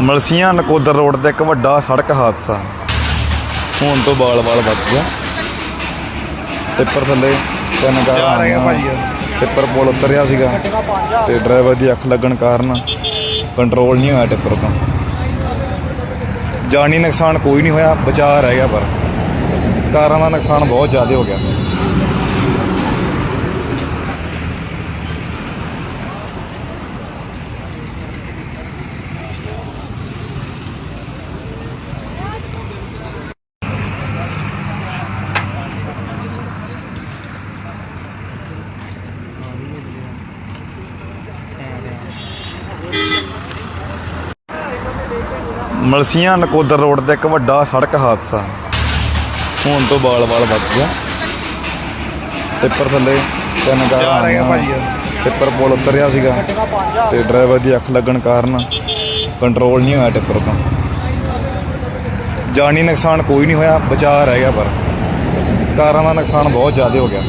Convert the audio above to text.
Malsian Nakodar road ਤੇ ਇੱਕ ਵੱਡਾ ਸੜਕ ਹਾਦਸਾ ਹੋਣ ਤੋਂ ਬਾਲ-ਬਾਲ ਬਚ ਗਿਆ ਟਿੱਪਰ ਥੱਲੇ ਤਿੰਨ ਕਾਰਾਂ ਰਹੇ ਆ ਆਈਆਂ। ਭਾਜੀ। ਟਿੱਪਰ ਪੁਲ ਉਤਰਿਆ ਸੀਗਾ ਤੇ ਡਰਾਈਵਰ ਦੀ ਅੱਖ ਲੱਗਣ ਕਾਰਨ ਕੰਟਰੋਲ ਨਹੀਂ ਹੋਇਆ ਟਿੱਪਰ ਤੋਂ ਜਾਨੀ ਨੁਕਸਾਨ ਕੋਈ ਨਹੀਂ ਹੋਇਆ ਬਚਾਅ ਰਹਿ ਗਿਆ ਪਰ ਕਾਰਾਂ ਦਾ ਨੁਕਸਾਨ ਬਹੁਤ ਜ਼ਿਆਦਾ ਹੋ ਗਿਆ ਮਲਸੀਆਂ ਨਕੋਦਰ ਰੋਡ ਤੇ ਇੱਕ ਵੱਡਾ ਸੜਕ ਹਾਦਸਾ। ਹੋਣ ਤੋਂ ਬਾਲ-ਬਾਲ ਬਚ ਗਿਆ। ਟਿੱਪਰ ਥੱਲੇ ਤਿੰਨ ਕਾਰਾਂ ਰਹੇ ਆ ਆਈਆਂ। ਭਾਜੀ। ਟਿੱਪਰ ਪੁਲ ਉਤਰਿਆ ਸੀਗਾ ਤੇ ਡਰਾਈਵਰ ਦੀ ਅੱਖ ਲੱਗਣ ਕਾਰਨ ਕੰਟਰੋਲ ਨਹੀਂ ਹੋਇਆ ਟਿੱਪਰ ਤੋਂ। ਜਾਨੀ ਨੁਕਸਾਨ ਕੋਈ ਨਹੀਂ ਹੋਇਆ ਬਚਾਅ ਰਹਿ ਗਿਆ ਪਰ। ਕਾਰਾਂ ਦਾ ਨੁਕਸਾਨ ਬਹੁਤ ਜ਼ਿਆਦਾ ਹੋ ਗਿਆ।